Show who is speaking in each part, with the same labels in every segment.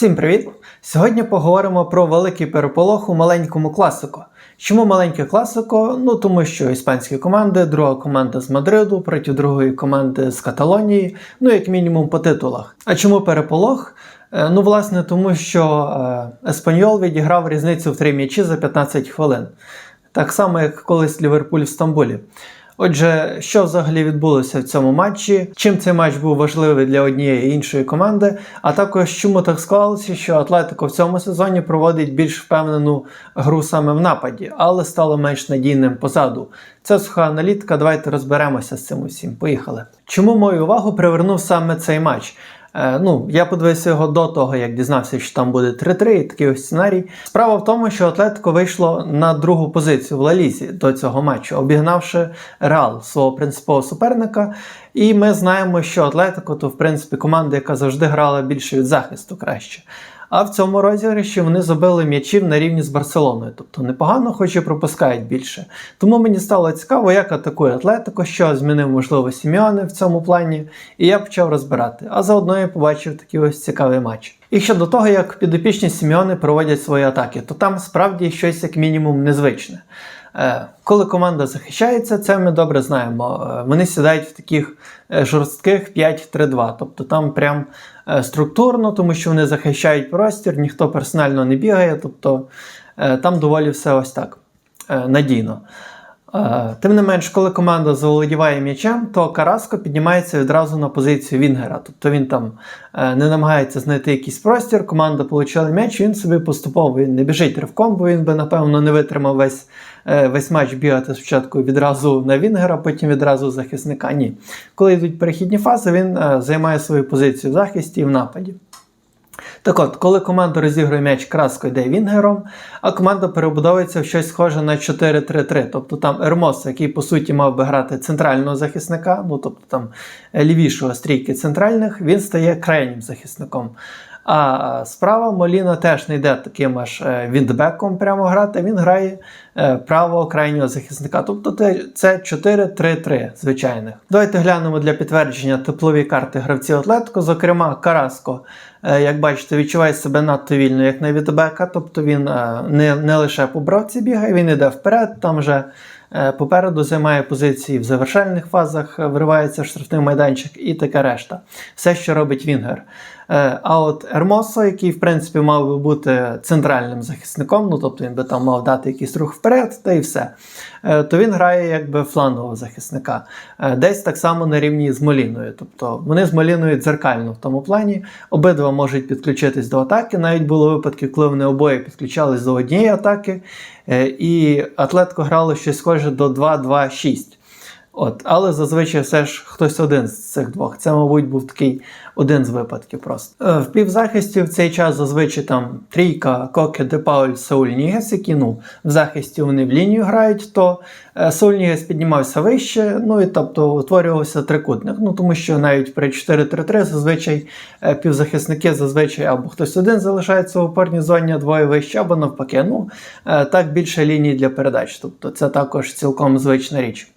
Speaker 1: Всім привіт! Сьогодні поговоримо про великий переполох у маленькому класико. Чому маленьке класико? Ну тому що іспанські команди, друга команда з Мадриду проти другої команди з Каталонії, ну як мінімум по титулах. А чому переполох? Е, Ну, власне, тому що е, Еспаньол відіграв різницю в три м'ячі за 15 хвилин. Так само, як колись Ліверпуль в Стамбулі. Отже, що взагалі відбулося в цьому матчі? Чим цей матч був важливий для однієї іншої команди? А також чому так склалося, що Атлетико в цьому сезоні проводить більш впевнену гру саме в нападі, але стало менш надійним позаду. Це суха аналітика. Давайте розберемося з цим усім. Поїхали. Чому мою увагу привернув саме цей матч? Е, ну, я подивився його до того, як дізнався, що там буде 3-3 і такий ось сценарій. Справа в тому, що Атлетико вийшло на другу позицію в Лалізі до цього матчу, обігнавши Реал свого принципового суперника. І ми знаємо, що Атлетико то, в принципі, команда, яка завжди грала більше від захисту краще. А в цьому розіграші вони забили м'ячів на рівні з Барселоною, тобто непогано, хоч і пропускають більше. Тому мені стало цікаво, як атакує Атлетико, що змінив, можливо, Сіміони в цьому плані, і я почав розбирати. А заодно я побачив такий ось цікавий матч. І щодо того, як підопічні Сіміони проводять свої атаки, то там справді щось як мінімум незвичне. Е, Коли команда захищається, це ми добре знаємо. Е, Вони сідають в таких е, жорстких 5-3-2. Тобто там прям структурно, тому що вони захищають простір, ніхто персонально не бігає, тобто е, там доволі все ось так е, надійно. Е, Тим не менш, коли команда заволодіває м'ячем, то Караско піднімається відразу на позицію Вінгера. Тобто він там е, не намагається знайти якийсь простір, команда отримала м'яч, він собі поступово він не біжить ривком, бо він би, напевно, не витримав весь, е, весь матч бігати спочатку відразу на Вінгера, потім відразу захисника. Ні. Коли йдуть перехідні фази, він е, займає свою позицію в захисті і в нападі. Так от, коли команда розігрує м'яч, Краско йде Вінгером, а команда перебудовується в щось схоже на 4-3-3. Тобто там Ермос, який по суті мав би грати центрального захисника, ну тобто там лівішого стрійки центральних, він стає крайнім захисником. А справа Моліна теж не йде таким аж е, віндбеком прямо грати, він грає е, правого крайнього захисника. Тобто це 4-3-3 звичайних. Давайте глянемо для підтвердження теплові карти гравців Атлетико. Зокрема, Караско, е, як бачите, відчуває себе надто вільно, як на відбека. Тобто він не, не лише по бровці бігає, він йде вперед, там вже попереду займає позиції в завершальних фазах, вривається штрафний майданчик і таке решта. Все, що робить Вінгер. Е, А от Ермосо, який в принципі мав би бути центральним захисником, ну тобто він би там мав дати якийсь рух вперед, та і все. Е, То він грає якби флангового захисника. Е, Десь так само на рівні з Моліною. Тобто вони з Моліною дзеркально в тому плані. Обидва можуть підключитись до атаки. Навіть було випадки, коли вони обоє підключались до однієї атаки, і Атлетко грало щось схоже до 2-2-6. От, але зазвичай все ж хтось один з цих двох. Це, мабуть, був такий один з випадків просто. Е, В півзахисті в цей час зазвичай там трійка, Коке, Депауль, Сауль Нігес, які ну, в захисті вони в лінію грають, то е, Сауль Нігес піднімався вище, ну і тобто утворювався трикутник. Ну тому що навіть при 4-3-3 зазвичай е, півзахисники зазвичай або хтось один залишається в опорній зоні, двоє вище, або навпаки. Ну так більше ліній для передач. Тобто це також цілком звична річ.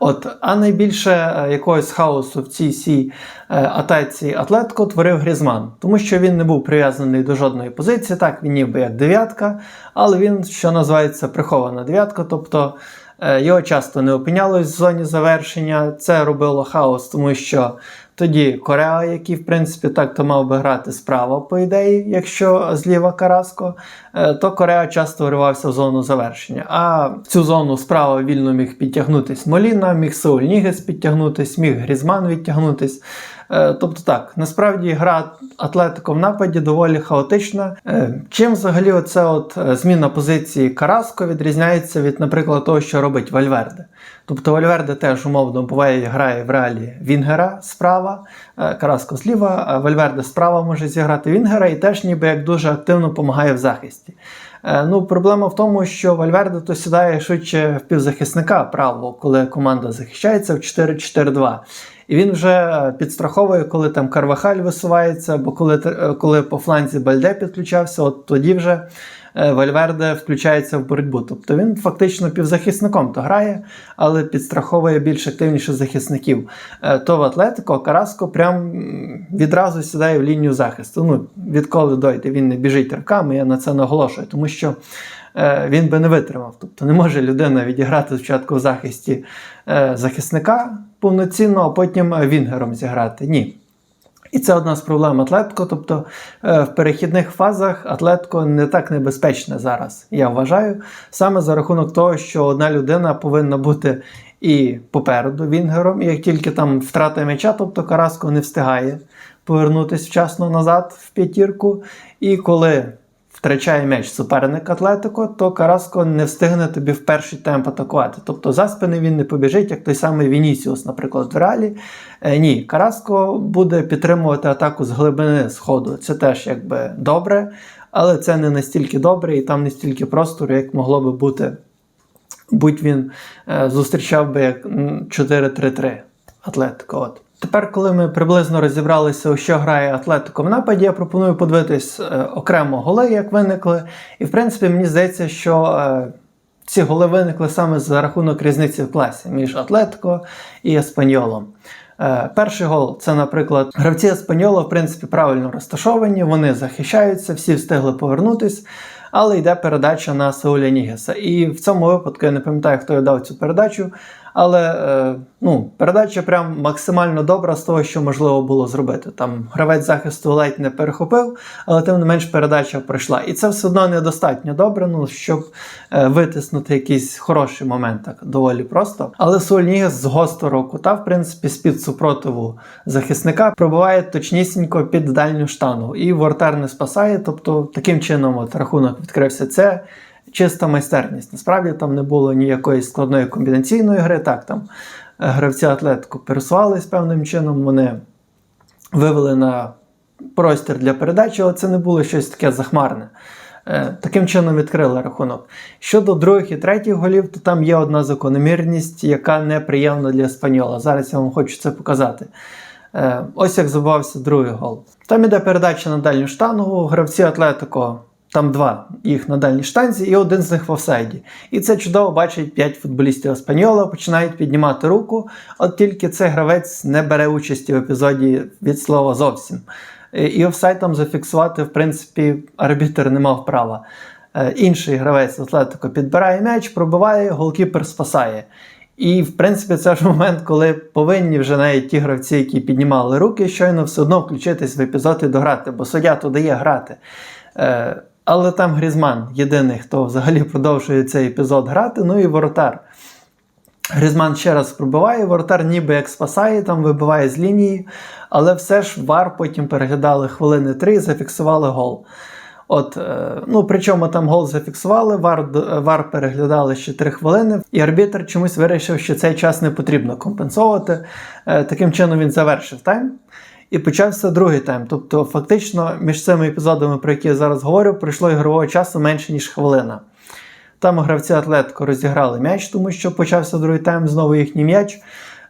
Speaker 1: От, а найбільше е, якогось хаосу в цій всій е, атаці атлетку творив Грізман, тому що він не був прив'язаний до жодної позиції. Так, він ніби як дев'ятка, але він, що називається, прихована дев'ятка, тобто е, його часто не опинялось в зоні завершення. Це робило хаос, тому що тоді Кореа, який, в принципі, так то мав би грати справа, по ідеї, якщо зліва Караско, е, то Кореа часто вривався в зону завершення. А в цю зону справа вільно міг підтягнутись Моліна, міг Сеульнігес підтягнутись, міг Грізман відтягнутись. Е, Тобто так, насправді гра Атлетико в нападі доволі хаотична. Е, Чим взагалі оце от е, зміна позиції Караско відрізняється від, наприклад, того, що робить Вальверде. Тобто Вальверде теж умовно буває грає в реалі Вінгера справа, Караско зліва, а Вальверде справа може зіграти Вінгера і теж ніби як дуже активно допомагає в захисті. Е, Ну, проблема в тому, що Вальверде то сідає швидше в півзахисника правого, коли команда захищається в 4-4-2. І він вже е, підстраховує, коли там Карвахаль висувається, або коли, е, коли по фланзі Бальде підключався, от тоді вже Вальверде включається в боротьбу. Тобто він фактично півзахисником то грає, але підстраховує більш активніше захисників. Е, То в Атлетико Караско прям відразу сідає в лінію захисту. Ну, відколи дойде, він не біжить ривками, я на це наголошую, тому що е, він би не витримав. Тобто не може людина відіграти спочатку в захисті е, захисника повноцінно, а потім е, вінгером зіграти. Ні. І це одна з проблем Атлетко. Тобто е, в перехідних фазах Атлетко не так небезпечне зараз, я вважаю, саме за рахунок того, що одна людина повинна бути і попереду вінгером, як тільки там втрата м'яча, тобто Караско не встигає повернутися вчасно назад в п'ятірку. І коли втрачає м'яч суперник Атлетико, то Караско не встигне тобі в перший темп атакувати. Тобто за спини він не побіжить, як той самий Вінісіус, наприклад, в реалі. Е, ні, Караско буде підтримувати атаку з глибини сходу. Це теж якби добре, але це не настільки добре і там не стільки простору, як могло би бути, будь він е, зустрічав би як 4-3-3 Атлетико. От. Тепер, коли ми приблизно розібралися, у що грає Атлетико в нападі, я пропоную подивитись е, окремо голи, як виникли. І в принципі, мені здається, що е, ці голи виникли саме за рахунок різниці в класі між Атлетико і Еспаньолом. Е, перший гол це, наприклад, гравці Еспаньола, в принципі, правильно розташовані, вони захищаються, всі встигли повернутись, але йде передача на Сауля Нігеса. І в цьому випадку я не пам'ятаю, хто я дав цю передачу. Але е, ну, передача прям максимально добра з того, що можливо було зробити. Там гравець захисту ледь не перехопив, але тим не менш передача пройшла. І це все одно недостатньо добре, ну, щоб е, витиснути якийсь хороший момент, так доволі просто. Але Сольнігес з гострого кута, в принципі, з-під супротиву захисника пробиває точнісінько під дальню штангу. І вортар не спасає. Тобто таким чином от, рахунок відкрився. Це чиста майстерність. Насправді там не було ніякої складної комбінаційної гри. Так, там е, гравці атлетику пересувались певним чином, вони вивели на простір для передачі, але це не було щось таке захмарне. Е, Таким чином відкрили рахунок. Щодо других і третіх голів, то там є одна закономірність, яка неприємна для Спаньола. Зараз я вам хочу це показати. Е, Ось як забувався другий гол. Там іде передача на дальню штангу, гравці Атлетико там два їх на дальній штанзі, і один з них в офсайді. І це чудово бачить п'ять футболістів Еспаньола, починають піднімати руку, от тільки цей гравець не бере участі в епізоді від слова зовсім. Е, І офсайд там зафіксувати, в принципі, арбітр не мав права. Е, Інший гравець Атлетико підбирає м'яч, пробиває, голкіпер спасає. І, в принципі, це ж момент, коли повинні вже навіть ті гравці, які піднімали руки, щойно все одно включитись в епізод і дограти, бо суддя то дає грати. Е, але там Грізман єдиний, хто взагалі продовжує цей епізод грати, ну і воротар. Грізман ще раз пробиває, воротар ніби як спасає, там вибиває з лінії, але все ж вар потім переглядали хвилини три і зафіксували гол. От, е, ну, причому там гол зафіксували, вар, вар переглядали ще 3 хвилини, і арбітр чомусь вирішив, що цей час не потрібно компенсовувати. Е, Таким чином він завершив тайм. І почався другий тайм. Тобто, фактично, між цими епізодами, про які я зараз говорю, пройшло ігрового часу менше, ніж хвилина. Там гравці Атлетико розіграли м'яч, тому що почався другий тайм, знову їхній м'яч.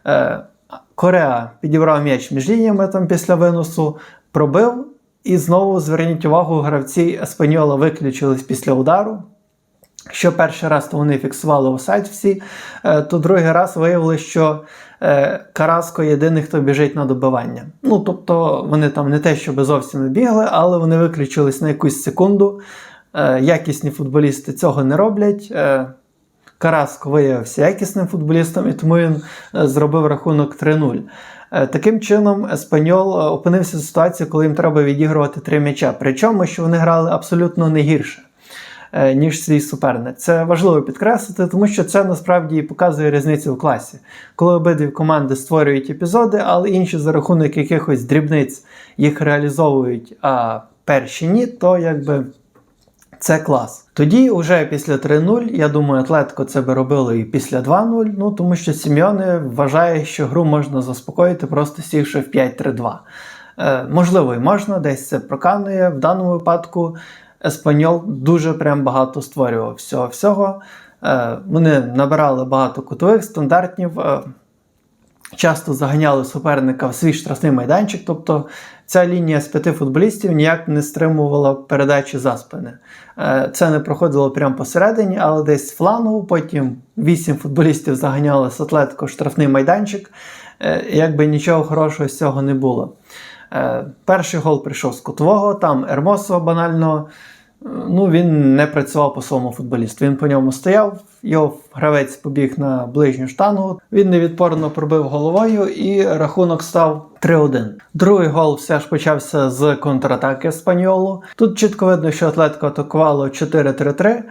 Speaker 1: Е, Кореа підібрав м'яч між лініями там після виносу, пробив. І знову зверніть увагу, гравці Еспаньола виключились після удару. Що перший раз то вони фіксували офсайд всі, е, то другий раз виявили, що е, Караско єдиний, хто біжить на добивання. Ну, тобто вони там не те, щоб зовсім не бігли, але вони виключились на якусь секунду. Е, Якісні футболісти цього не роблять. Караско виявився якісним футболістом, і тому він зробив рахунок 3-0. Е, Таким чином, Еспаньол опинився в ситуації, коли їм треба відігрувати три м'яча. Причому, що вони грали абсолютно не гірше, ніж свій суперник. Це важливо підкреслити, тому що це насправді показує різницю в класі. Коли обидві команди створюють епізоди, але інші за рахунок якихось дрібниць їх реалізовують, а перші ні, то якби. Це клас. Тоді, вже після 3-0, я думаю, Атлетико це би робило і після 2-0, ну тому що Сім'йоне вважає, що гру можна заспокоїти, просто сівши в 5-3-2. Е, можливо, і можна, десь це проканує. В даному випадку Еспаньол дуже прям багато створював всього всього. Е, вони набирали багато кутових стандартів. Е, часто заганяли суперника в свій штрафний майданчик. Тобто ця лінія з п'яти футболістів ніяк не стримувала передачі за спини. Е, Це не проходило прямо посередині, але десь з флангу. Потім вісім футболістів заганяли з Атлетико в штрафний майданчик. Якби нічого хорошого з цього не було. Перший гол прийшов з кутового, там Ермосо банально. Ну, він не працював по своєму футболісту. Він по ньому стояв, його гравець побіг на ближню штангу. Він невідпорно пробив головою, і рахунок став 3-1. Другий гол все ж почався з контратаки Спаньолу. Тут чітко видно, що Атлетико атакувало 4-3-3.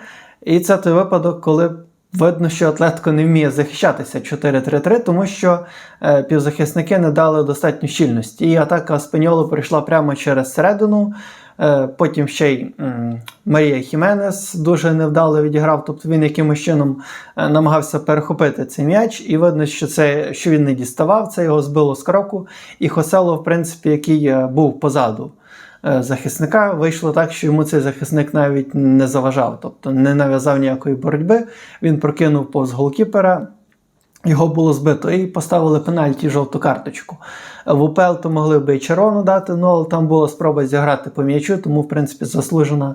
Speaker 1: І це той випадок, коли видно, що Атлетико не вміє захищатися 4-3-3, тому що е, півзахисники не дали достатньо щільності. І атака Спаньолу прийшла прямо через середину. Е, Потім ще й Марія Хіменес дуже невдало відіграв. Тобто він якимось чином е, намагався перехопити цей м'яч, і видно, що це що він не діставав, це його збило з кроку. І Хосело, в принципі, який е, був позаду захисника, вийшло так, що йому цей захисник навіть не заважав, тобто не нав'язав ніякої боротьби. Він прокинув повз голкіпера. Його було збито і поставили пенальті жовту карточку. В УПЛ то могли би і червону дати, ну але там була спроба зіграти по м'ячу, тому, в принципі, заслужена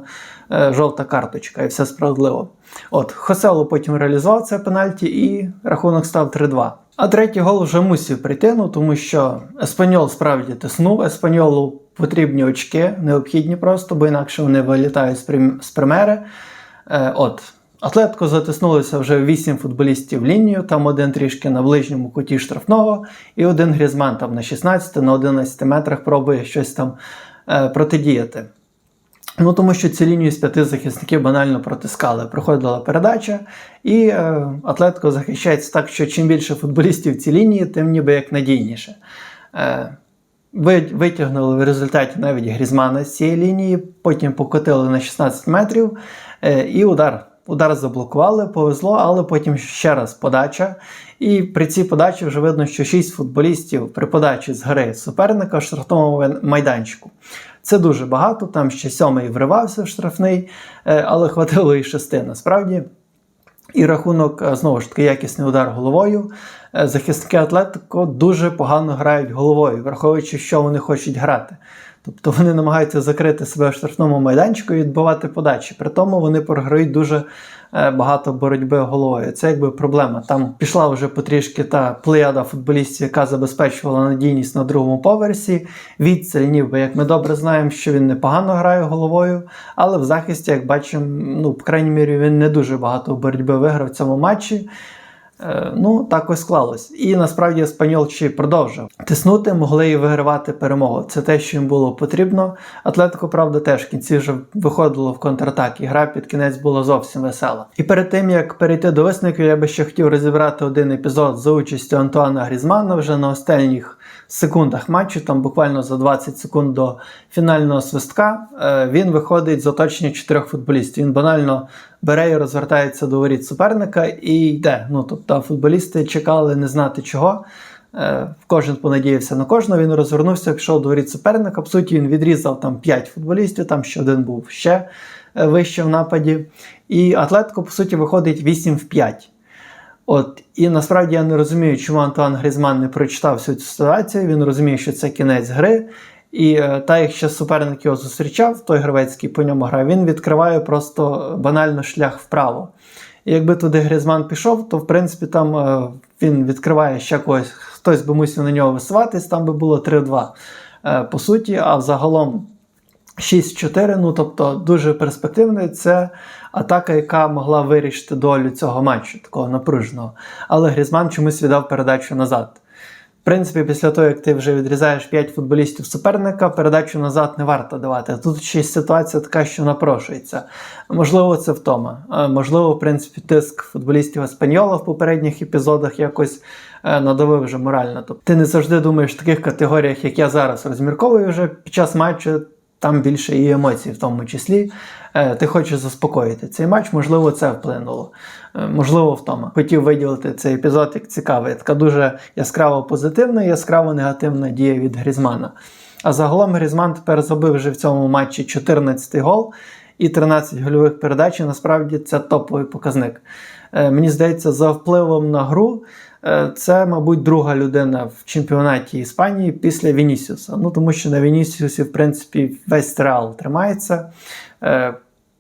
Speaker 1: е, жовта карточка і все справедливо. От, Хосело потім реалізував це пенальті і рахунок став 3-2. А третій гол вже мусив прийти, ну тому що Еспаньол справді тиснув. Еспаньолу потрібні очки, необхідні просто, бо інакше вони вилітають з примери. Е, от, Атлетко затиснулося вже 8 футболістів лінію, там один трішки на ближньому куті штрафного, і один Грізман там на 16, на 11 метрах пробує щось там е, протидіяти. Ну, тому що цю лінію з п'яти захисників банально протискали. Проходила передача, і е, Атлетко захищається так, що чим більше футболістів в цій лінії, тим ніби як надійніше. Е, Витягнули в результаті навіть Грізмана з цієї лінії, потім покотили на 16 метрів е, і удар. Удар заблокували, повезло, але потім ще раз подача. І при цій подачі вже видно, що 6 футболістів при подачі з гри суперника в штрафному майданчику. Це дуже багато, там ще сьомий вривався в штрафний, е, але хватило і шести насправді. І рахунок, е, знову ж таки, якісний удар головою. Е, Захисники Атлетико дуже погано грають головою, враховуючи, що вони хочуть грати. Тобто вони намагаються закрити себе в штрафному майданчику і відбивати подачі. При тому вони програють дуже е, багато боротьби головою. Це якби проблема. Там пішла вже потрішки та плеяда футболістів, яка забезпечувала надійність на другому поверсі. Відцель, ніби як ми добре знаємо, що він непогано грає головою, але в захисті, як бачимо, ну, по крайній мірі, він не дуже багато боротьби виграв в цьому матчі. Е, Ну, так ось склалось. І насправді й продовжив тиснути, могли і вигравати перемогу. Це те, що їм було потрібно. Атлетико, правда, теж в кінці вже виходило в контратак, і гра під кінець була зовсім весела. І перед тим як перейти до висновків, я би ще хотів розібрати один епізод за участю Антуана Грізмана вже на останніх секундах матчу, там буквально за 20 секунд до фінального свистка. е, Він виходить з оточення чотирьох футболістів. Він банально бере і розвертається до воріт суперника і йде. Ну тобто футболісти чекали не знати чого. Е, Кожен понадіявся на кожного. Він розвернувся, пішов до воріт суперника. По суті, він відрізав там 5 футболістів, там ще один був ще е, вище в нападі. І Атлетико, по суті, виходить 8 в 5. От, і насправді я не розумію, чому Антуан Грізман не прочитав всю цю ситуацію. Він розуміє, що це кінець гри. І е, та, як ще суперник його зустрічав, той гравець, який по ньому грає, він відкриває просто банально шлях вправо. І якби туди Грізман пішов, то в принципі там е, він відкриває ще когось, хтось би мусив на нього висуватись, там би було 3-2 е, по суті, а взагалом 6-4, ну тобто дуже перспективний. Це атака, яка могла вирішити долю цього матчу, такого напруженого. Але Грізман чомусь віддав передачу назад. В принципі, після того, як ти вже відрізаєш 5 футболістів суперника, передачу назад не варто давати. Тут ще ситуація така, що напрошується. Можливо, це втома. Можливо, в принципі, тиск футболістів Еспаньола в попередніх епізодах якось е, надавив вже морально. Тобто ти не завжди думаєш в таких категоріях, як я зараз розмірковую вже під час матчу. Там більше і емоцій, в тому числі. Е, Ти хочеш заспокоїти цей матч, можливо, це вплинуло. Е, Можливо, втома. Хотів виділити цей епізод як цікавий. Така дуже яскраво позитивна і яскраво негативна дія від Грізмана. А загалом Грізман тепер забив вже в цьому матчі 14 гол і 13 гольових передач. І насправді це топовий показник. Е, Мені здається, за впливом на гру Це, мабуть, друга людина в чемпіонаті Іспанії після Вінісіуса. Ну, тому що на Вінісіусі, в принципі, весь реал тримається. Е,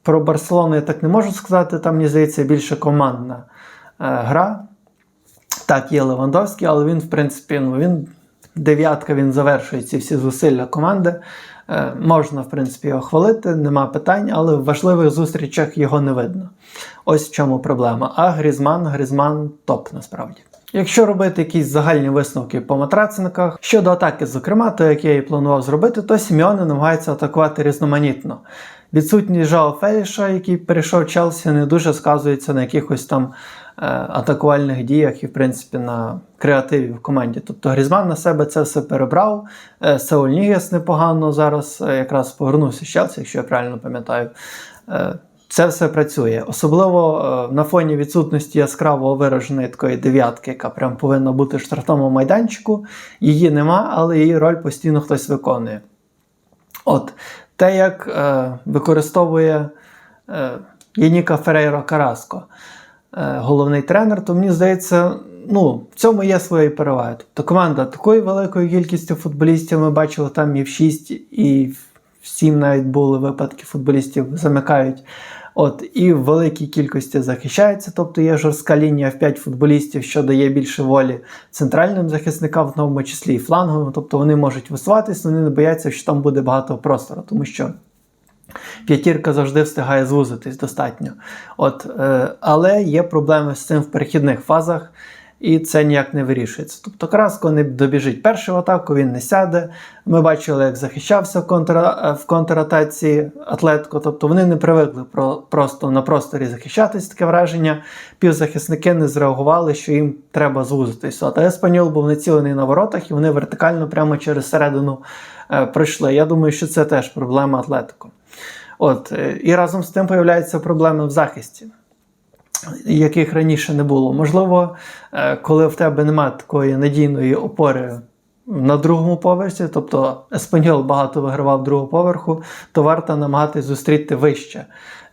Speaker 1: Про Барселону я так не можу сказати, там, мені здається, більше командна е, гра. Так, є Левандовський, але він, в принципі, ну, він дев'ятка, він завершує ці всі зусилля команди. Е, можна, в принципі, його хвалити, нема питань, але в важливих зустрічах його не видно. Ось в чому проблема. А Грізман, Грізман топ насправді. Якщо робити якісь загальні висновки по матрацинках, щодо атаки, зокрема, то як я і планував зробити, то Сімеоне намагається атакувати різноманітно. Відсутність Жао Феліша, який перейшов Челсі, не дуже сказується на якихось там е, атакувальних діях і, в принципі, на креативі в команді. Тобто Грізман на себе це все перебрав. Е, Сеуль Нігес непогано зараз е, якраз повернувся з Челсі, якщо я правильно пам'ятаю. Е, це все працює. Особливо е, на фоні відсутності яскраво вираженої такої дев'ятки, яка прям повинна бути в штрафному майданчику. Її нема, але її роль постійно хтось виконує. От те, як е, використовує е, Яніка Ферейро Караско, е, головний тренер, то мені здається, ну, в цьому є свої переваги. Тобто команда такою великою кількістю футболістів ми бачили там і в 6, і в 7 навіть були випадки футболістів замикають. От, і в великій кількості захищається, тобто є жорстка лінія в 5 футболістів, що дає більше волі центральним захисникам, в тому числі і фланговим. Тобто вони можуть висуватись, вони не бояться, що там буде багато простору, тому що п'ятірка завжди встигає звузитись достатньо. От, е, але є проблеми з цим в перехідних фазах. І це ніяк не вирішується. Тобто Краско не добіжить перший в атаку, він не сяде. Ми бачили, як захищався в, контра... в контратаці Атлетко. Тобто вони не привикли про... просто на просторі захищатись, таке враження. Півзахисники не зреагували, що їм треба звузитись. А Еспаньол був націлений на воротах, і вони вертикально прямо через середину е, пройшли. Я думаю, що це теж проблема Атлетико. От, е, І разом з тим появляються проблеми в захисті яких раніше не було. Можливо, е, коли в тебе немає такої надійної опори на другому поверсі, тобто Еспаньол багато вигравав другого поверху, то варто намагатись зустріти вище,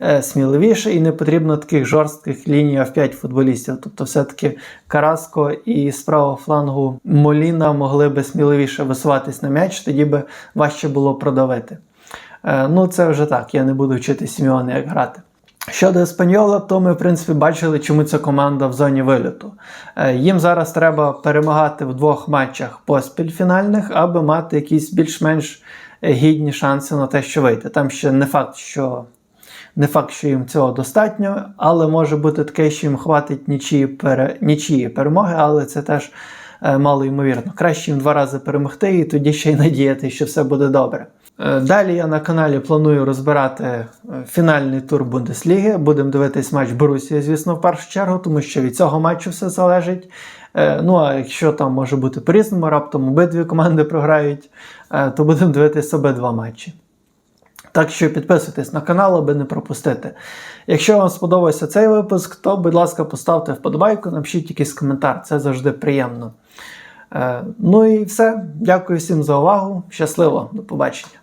Speaker 1: е, сміливіше, і не потрібно таких жорстких ліній в 5 футболістів. Тобто, все-таки Караско і з правого флангу Моліна могли би сміливіше висуватись на м'яч, тоді би важче було продавити. Е, Ну, це вже так, я не буду вчити Сімеона, як грати. Щодо Еспаньола, то ми, в принципі, бачили, чому ця команда в зоні виліту. Е, Їм зараз треба перемагати в двох матчах поспіль фінальних, аби мати якісь більш-менш гідні шанси на те, що вийти. Там ще не факт, що не факт, що їм цього достатньо, але може бути таке, що їм хватить нічиї, пере... нічиї перемоги, але це теж мало ймовірно. Краще їм два рази перемогти і тоді ще й надіяти, що все буде добре. Е, Далі я на каналі планую розбирати е, фінальний тур Бундесліги. Будемо дивитись матч Борусія, звісно, в першу чергу, тому що від цього матчу все залежить. Е, Ну а якщо там може бути по-різному, раптом обидві команди програють, е, то будемо дивитися обидва матчі. Так що підписуйтесь на канал, аби не пропустити. Якщо вам сподобався цей випуск, то, будь ласка, поставте вподобайку, напишіть якийсь коментар, це завжди приємно. Е, Ну і все. Дякую всім за увагу. Щасливо, до побачення.